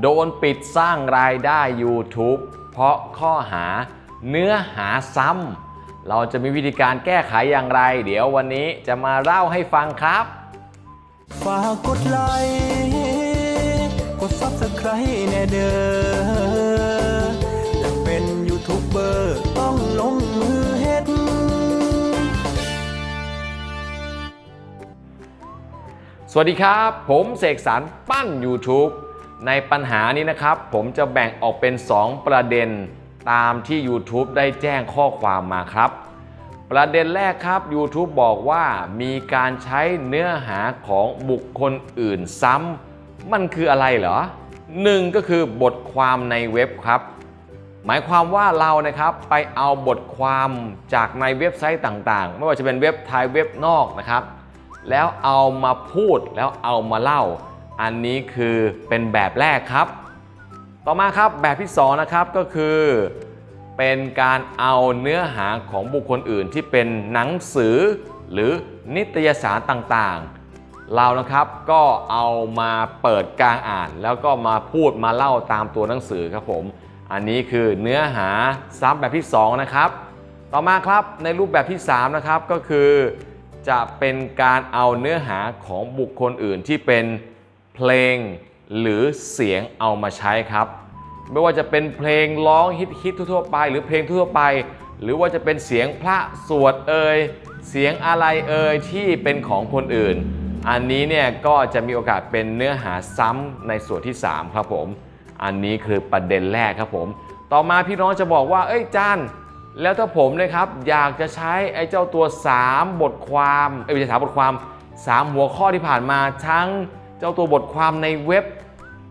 โดนปิดสร้างรายได้ YouTube เพราะข้อหาเนื้อหาซ้ำเราจะมีวิธีการแก้ไขอย่างไร เดี๋ยววันนี้จะมาเล่าให้ฟังครับ ฝากกดไลค์กด Subscribe แน่เด้ออยากเป็นยูทูบเบอร์ต้องลงมือเฮ็ดสวัสดีครับ ผมเสกสรรปั้น YouTube ในปัญหานี้นะครับ ผมจะแบ่งออกเป็น 2 ประเด็นตามที่ YouTube ได้แจ้งข้อความมาครับ ประเด็นแรกครับ YouTube บอกว่ามีการใช้เนื้อหาของบุคคลอื่นซ้ำมันคืออะไรเหรอหนึ่งก็คือบทความในเว็บครับ หมายความว่าเรานะครับไปเอาบทความจากในเว็บไซต์ต่างๆ ไม่ว่าจะเป็นเว็บไทยเว็บนอกนะครับ แล้วเอามาพูดแล้วเอามาเล่า อันนี้คือเป็นแบบแรกครับ ต่อมาครับแบบที่2นะครับก็คือเป็นการเอาเนื้อหาของบุคคลอื่นที่เป็นหนังสือ หรือนิตยสารต่างๆ เรานะครับก็เอามาเปิดกลางอ่าน แล้วก็มาพูดมาเล่าตามตัวหนังสือครับผม อันนี้คือเนื้อหาซ้ำแบบที่สองนะครับ ต่อมาครับในรูปแบบที่ 3 นะครับก็คือ จะเป็นการเอาเนื้อหาของบุคคลอื่นที่เป็น เพลงหรือเสียงเอามาใช้ครับ ไม่ว่าจะเป็นเพลงร้องฮิตฮิตๆทั่วๆไป หรือเพลงทั่วไป หรือว่าจะเป็นเสียงพระสวดเอ่ยเสียงอะไรเอ่ยที่เป็นของคนอื่น อันนี้เนี่ยก็จะมีโอกาสเป็นเนื้อหาซ้ำในส่วนที่ 3 ครับผม อันนี้คือประเด็นแรกครับผม ต่อมาพี่น้องจะบอกว่า เอ้ยจานแล้วถ้าผมนะครับอยากจะใช้ไอ้เจ้าตัว 3 บทความ เอ้ยไม่ใช่สามบทความ 3 หัวข้อที่ผ่านมาทั้ง เจ้าตัวบทความในเว็บ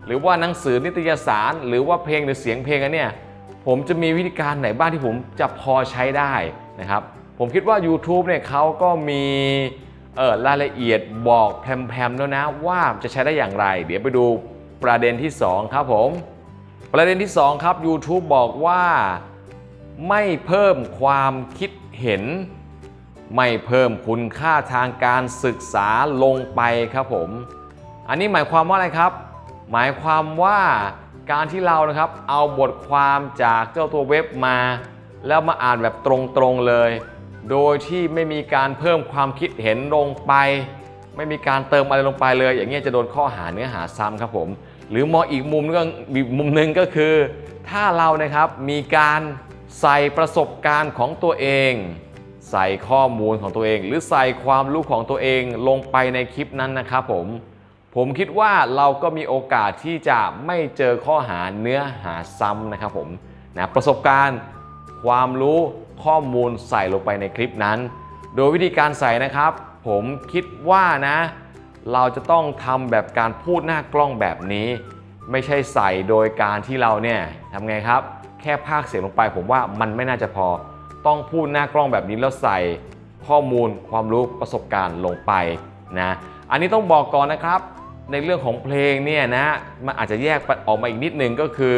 หรือว่าหนังสือนิตยสาร หรือว่าเพลงหรือเสียงเพลงอันเนี่ยผมจะมีวิธีการไหนบ้างที่ผมจะพอใช้ได้นะครับ ผมคิดว่า YouTube เนี่ยเขาก็มีเออรายละเอียดบอกแพรมๆแล้วนะว่าจะใช้ได้อย่างไร เดี๋ยวไปดูประเด็นที่ 2 ครับผม ประเด็นที่ 2 ครับ YouTube บอกว่าไม่เพิ่มความคิดเห็น ไม่เพิ่มคุณค่าทางการศึกษาลงไปครับผม อันนี้หมายความว่าอะไรครับ หมายความว่าการที่เรานะครับเอาบทความจากเจ้าตัวเว็บมา แล้วมาอ่านแบบตรงๆเลย โดยที่ไม่มีการเพิ่มความคิดเห็นลงไป ไม่มีการเติมอะไรลงไปเลย อย่างเงี้ยจะโดนข้อหาเนื้อหาซ้ำครับผม หรือมองอีกมุมก็อีกมุมหนึ่งก็คือ ถ้าเรานะครับมีการใส่ประสบการณ์ของตัวเอง ใส่ข้อมูลของตัวเอง หรือใส่ความรู้ของตัวเองลงไปในคลิปนั้นนะครับผม ผมคิดว่าเราก็มีโอกาสที่จะไม่เจอข้อหาเนื้อหาซ้ำนะครับผมนะประสบการณ์ความรู้ข้อมูลใส่ลงไปในคลิปนั้น โดยวิธีการใส่นะครับ ผมคิดว่านะ เราจะต้องทำแบบการพูดหน้ากล้องแบบนี้ ไม่ใช่ใส่โดยการที่เราเนี่ยทำไงครับ แค่พากเสียงลงไป ผมว่ามันไม่น่าจะพอ ต้องพูดหน้ากล้องแบบนี้แล้วใส่ข้อมูลความรู้ประสบการณ์ลงไปนะ อันนี้ต้องบอกก่อนนะครับ ในเรื่องของเพลงเนี่ยนะมันอาจจะแยกออกมาอีกนิดนึงก็คือ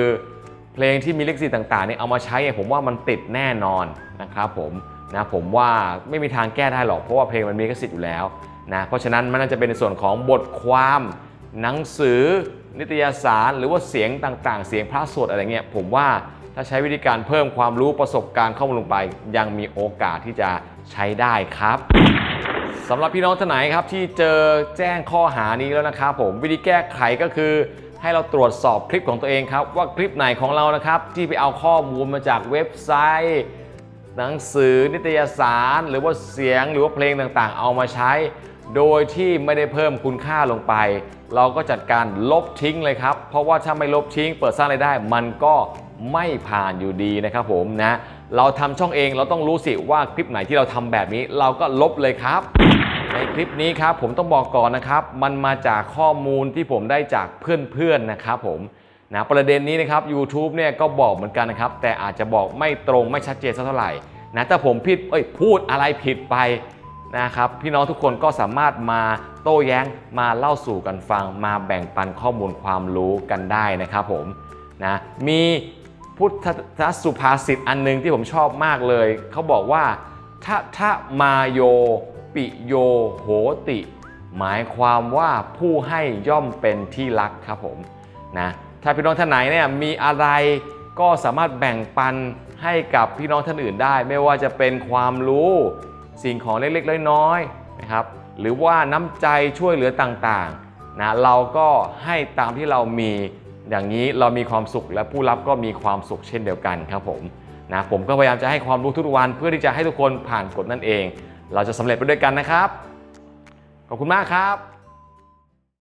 เพลงที่มีลิขสิทธิ์ต่างๆเนี่ยเอามาใช้เนี่ยผมว่ามันติดแน่นอนนะครับผมนะผมว่าไม่มีทางแก้ได้หรอกเพราะว่าเพลงมันมีลิขสิทธิ์อยู่แล้วนะเพราะฉะนั้นมันน่าจะเป็นในส่วนของบทความหนังสือ นิตยสารหรือว่าเสียงต่างๆ เสียงพระสวดอะไรเงี้ยผมว่าถ้าใช้วิธีการเพิ่มความรู้ประสบการณ์เข้ามาลงไป ยังมีโอกาสที่จะใช้ได้ครับ สำหรับพี่น้องท่านไหนครับที่เจอแจ้งข้อหานี้แล้วนะครับผมวิธีแก้ไขก็คือ ให้เราตรวจสอบคลิปของตัวเองครับ ว่าคลิปไหนของเรานะครับ ที่ไปเอาข้อมูลมาจากเว็บไซต์ หนังสือนิตยสาร หรือว่าเสียงหรือว่าเพลงต่างๆ เอามาใช้ โดยที่ไม่ได้เพิ่มคุณค่าลงไป เราก็จัดการลบทิ้งเลยครับ เพราะว่าถ้าไม่ลบทิ้ง เปิดสร้างรายได้ มันก็ไม่ผ่านอยู่ดีนะครับผมนะเราทำช่องเองเราต้องรู้สิว่าคลิปไหนที่เราทำแบบนี้ เราก็ลบเลยครับ ในคลิปนี้ครับผมต้องบอกก่อนนะครับ มันมาจากข้อมูลที่ผมได้จากเพื่อนๆนะครับผมนะประเด็นนี้นะครับ YouTube เนี่ยก็บอกเหมือนกันนะครับ แต่อาจจะบอกไม่ตรงไม่ชัดเจนสักเท่าไหร่นะถ้าผมผิดเอ้ยพูดอะไรผิดไปนะครับพี่น้องทุกคนก็สามารถมาโต้แย้งมาเล่าสู่กันฟัง มาแบ่งปันข้อมูลความรู้กันได้นะครับผมนะมีพุทธสุภาษิตอันหนึงที่ผมชอบมากเลย เขาบอกว่าทะทะมาโย ปิโยโหติ หมายความว่าผู้ให้ย่อมเป็นที่รักครับผมนะถ้าพี่น้องท่านไหนเนี่ยมีอะไรก็สามารถแบ่งปันให้กับพี่น้องท่านอื่นได้ ไม่ว่าจะเป็นความรู้สิ่งของเล็กๆน้อยๆนะครับหรือว่าน้ำใจช่วยเหลือต่างๆนะเราก็ให้ตามที่เรามีอย่างนี้เรามีความสุขและผู้รับก็มีความสุขเช่นเดียวกันครับผมนะผมก็พยายามจะให้ความรู้ทุกวันเพื่อที่จะให้ทุกคนผ่านกฎนั่นเอง เราจะสำเร็จไปด้วยกันนะครับ ขอบคุณมากครับ